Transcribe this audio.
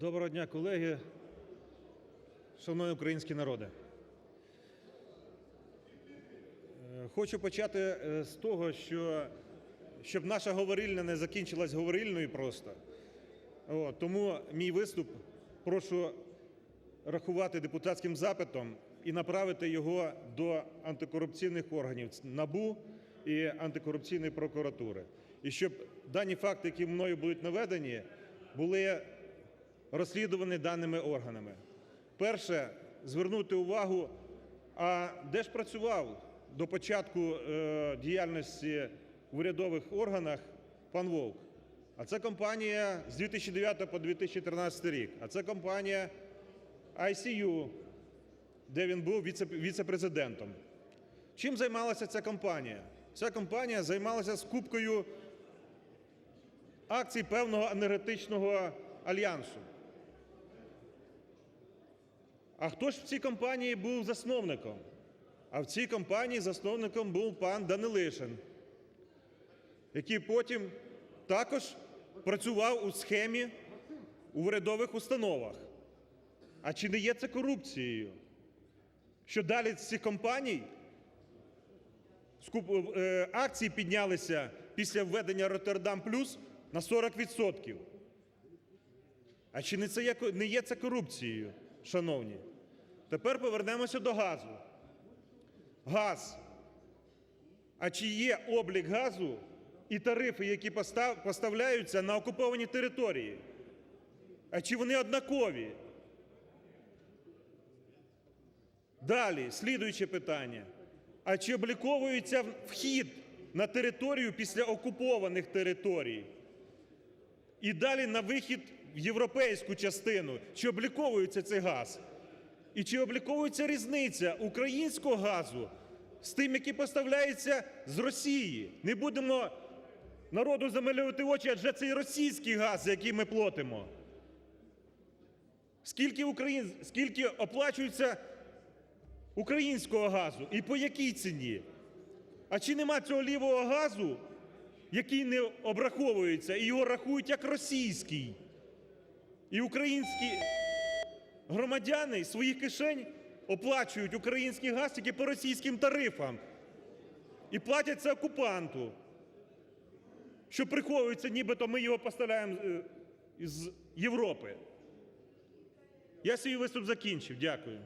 Доброго дня, колеги, шановні українські народи. Е, Хочу почати е, з того, що щоб наша говорильня не закінчилась говорильною просто. От, тому мій виступ прошу рахувати депутатським запитом і направити його до антикорупційних органів НАБУ і антикорупційної прокуратури. І щоб дані факти, які мною будуть наведені, були розслідувані даними органами. Перше, звернути увагу, а де ж працював до початку е, діяльності в урядових органах пан Вовк? А це компанія з 2009 по 2013 рік. А це компанія ICU, де він був віце-президентом. Чим займалася ця компанія? Ця компанія займалася скупкою акцій певного енергетичного альянсу. А хто ж в цій компанії був засновником? А в цій компанії засновником був пан Данилишин, який потім також працював у схемі у урядових установах. А чи не є це корупцією? Що далі з цих компаній е, акції піднялися після введення Роттердам Плюс на 40%. А чи не, є це корупцією, шановні? Тепер повернемося до газу. Газ. А чи є облік газу і тарифи, які поставляються на окуповані території? А чи вони однакові? Далі, слідуюче питання. А чи обліковується вхід на територію після окупованих територій? І далі на вихід в європейську частину. Чи обліковується цей газ? І чи обліковується різниця українського газу з тим, який поставляється з Росії? Не будемо народу замилювати очі, адже це російський газ, який ми платимо. Скільки, україн... Скільки оплачується українського газу і по якій ціні? А чи нема цього лівого газу, який не обраховується, і його рахують як російський? І українські громадяни з своїх кишень оплачують український газ тільки по російським тарифам. І платять це окупанту, що приховується, нібито ми його поставляємо е, з Європи. Я свій виступ закінчив. Дякую.